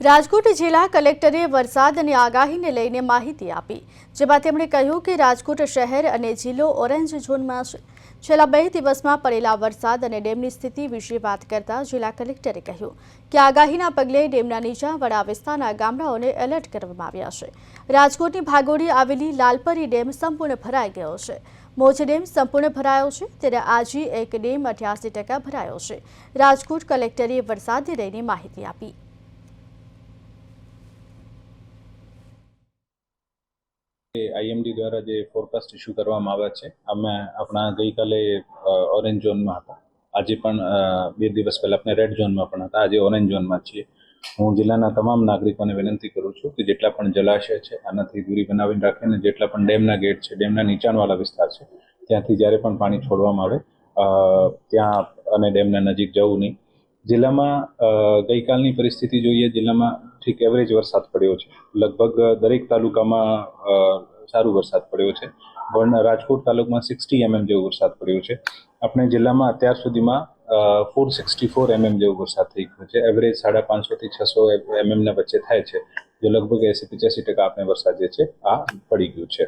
રાજકોટ જિલ્લા કલેક્ટરે વરસાદની આગાહીને લઈને માહિતી આપી, જેમાં તેમણે કહ્યું કે રાજકોટ શહેર અને જિલ્લો ઓરેન્જ ઝોનમાં છે. છેલ્લા બે દિવસમાં પડેલા વરસાદ અને ડેમની સ્થિતિ વિશે વાત કરતા જિલ્લા કલેક્ટરે કહ્યું કે આગાહીના પગલે ડેમના નીચાણવાળા વિસ્તારના ગામડાઓને એલર્ટ કરવામાં આવ્યા છે. રાજકોટની ભાગોળી આવેલી લાલપરી ડેમ સંપૂર્ણ ભરાઈ ગયો છે. મોજ ડેમ સંપૂર્ણ ભરાયો છે, ત્યારે આજે એક ડેમ અઠ્યાસી ભરાયો છે. રાજકોટ કલેક્ટરે વરસાદને લઈને માહિતી આપી. આઈએમડી દ્વારા જે ફોરકાસ્ટ ઇસ્યુ કરવામાં આવ્યા છે, અમે આપણા ગઈકાલે ઓરેન્જ ઝોનમાં હતા. આજે પણ બે દિવસ પહેલાં આપણે રેડ ઝોનમાં પણ હતા. આજે ઓરેન્જ ઝોનમાં છીએ. હું જિલ્લાના તમામ નાગરિકોને વિનંતી કરું છું કે જેટલા પણ જલાશય છે, આનાથી દૂરી બનાવીને રાખીને જેટલા પણ ડેમના ગેટ છે, ડેમના નીચાણવાળા વિસ્તાર છે, ત્યાંથી જ્યારે પણ પાણી છોડવામાં આવે ત્યાં અને ડેમના નજીક જવું નહીં. જિલ્લામાં ગઈકાલની પરિસ્થિતિ જોઈએ, જિલ્લામાં ઠીક એવરેજ વરસાદ પડ્યો છે. લગભગ દરેક તાલુકામાં સારો વરસાદ પડ્યો છે. પણ રાજકોટ તાલુકામાં સિક્સટી એમએમ જેવો વરસાદ પડ્યો છે. આપણે જિલ્લામાં અત્યાર સુધીમાં ફોર સિક્સટી ફોર એમએમ જેવો વરસાદ થઈ ગયો છે. એવરેજ સાડા પાંચસોથી છસો એમએમના વચ્ચે થાય છે. જે લગભગ એંસી પચાસી ટકા આપણે વરસાદ જે છે, આ પડી ગયું છે.